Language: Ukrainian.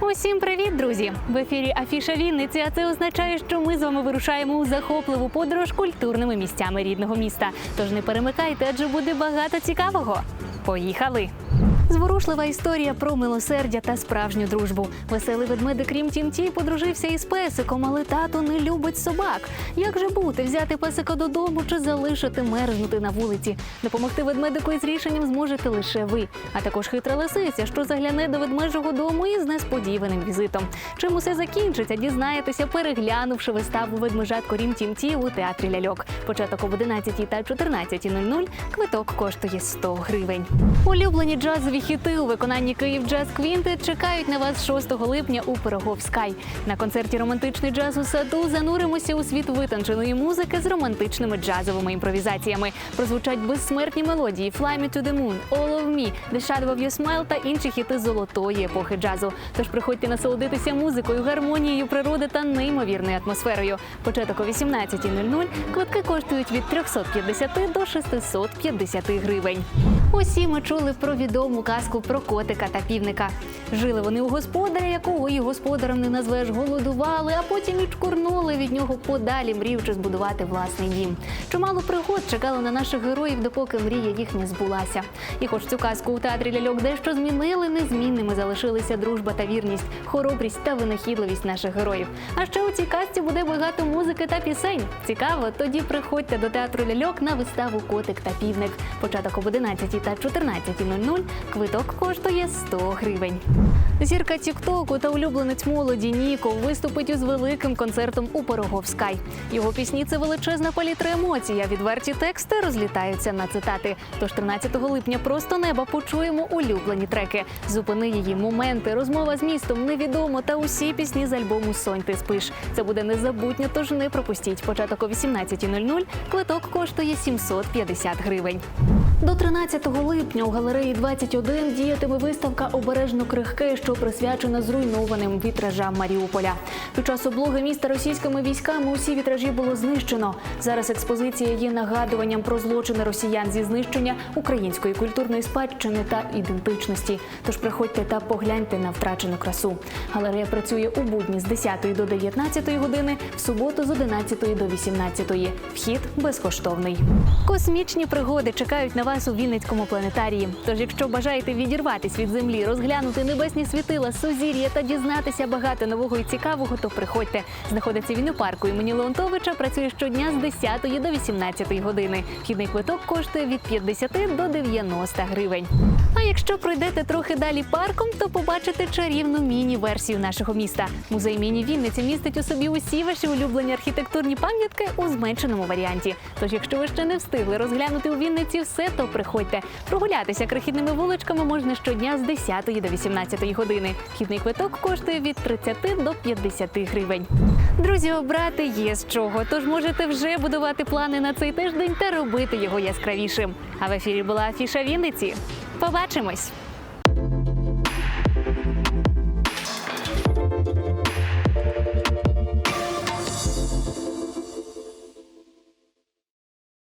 Усім привіт, друзі! В ефірі Афіша Вінниці, а це означає, що ми з вами вирушаємо у захопливу подорож культурними місцями рідного міста. Тож не перемикайте, адже буде багато цікавого. Поїхали! Зворушлива історія про милосердя та справжню дружбу. Веселий ведмедик Рім Тімті подружився із песиком, але тато не любить собак. Як же бути, взяти песика додому чи залишити мерзнути на вулиці? Допомогти ведмедику із рішенням зможете лише ви, а також хитра лисиця, що загляне до ведмежого дому із несподіваним візитом. Чим усе закінчиться, дізнаєтеся, переглянувши виставу ведмежатко Рім Тімті у театрі ляльок. Початок об 11 та 14.00. Квиток коштує 100 гривень. Улюблені джазові хіти у виконанні Київ Джаз Квінти чекають на вас 6 липня у Пирогов Скай. На концерті романтичний джаз у саду зануримося у світ витонченої музики з романтичними джазовими імпровізаціями. Прозвучать безсмертні мелодії Fly Me to the Moon, All of Me, The Shadow of Your Smile та інші хіти золотої епохи джазу. Тож приходьте насолодитися музикою, гармонією природи та неймовірною атмосферою. Початок о 18.00. Квитки коштують від 350 до 650 гривень. Усі ми чули про відому казку про котика та півника. Жили вони у господаря, якого і господарем не назвеш, голодували, а потім і чкурнули від нього подалі, мріючи збудувати власний дім. Чимало пригод чекало на наших героїв, допоки мрія їхня збулася. І хоч цю казку у театрі ляльок дещо змінили, незмінними залишилися дружба та вірність, хоробрість та винахідливість наших героїв. А ще у цій казці буде багато музики та пісень. Цікаво, тоді приходьте до театру ляльок на виставу Котик та півник. Початок об 11 та 14.00. Квиток коштує 100 гривень. Зірка Тіктоку та улюбленець молоді Ніко виступить із великим концертом у Пироговскай. Його пісні це величезна палітра емоцій, а відверті тексти розлітаються на цитати. Тож 13 липня просто неба почуємо улюблені треки. Зупини її моменти, розмова з містом, невідомо та усі пісні з альбому Сонь ти спиш. Це буде незабутньо, тож не пропустіть. Початок о 18.00. Квиток коштує 750 гривень. До 13 липня у галереї 21 діятиме виставка Обережно крихке, що присвячена зруйнованим вітражам Маріуполя. Під час облоги міста російськими військами усі вітражі було знищено. Зараз експозиція є нагадуванням про злочини росіян зі знищення української культурної спадщини та ідентичності. Тож приходьте та погляньте на втрачену красу. Галерея працює у будні з 10 до 19 години, в суботу з 11 до 18. Вхід безкоштовний. Космічні пригоди чекають на вас у Вінницькому планетарії. Тож, якщо бажаєте відірватись від землі, розглянути небесні світила, сузір'я та дізнатися багато нового і цікавого, то приходьте. Знаходиться він у парку імені Леонтовича. Працює щодня з 10 до 18 години. Вхідний квиток коштує від 50 до 90 гривень. А якщо пройдете трохи далі парком, то побачите чарівну міні-версію нашого міста. Музей міні Вінниці містить у собі усі ваші улюблені архітектурні пам'ятки у зменшеному варіанті. Тож, якщо ви ще не встигли розглянути у Вінниці все, то приходьте. Прогулятися крихітними вуличками можна щодня з 10 до 18 години. Вхідний квиток коштує від 30 до 50 гривень. Друзі, обрати є з чого, тож можете вже будувати плани на цей тиждень та робити його яскравішим. А в ефірі була афіша Вінниці. Побачимось!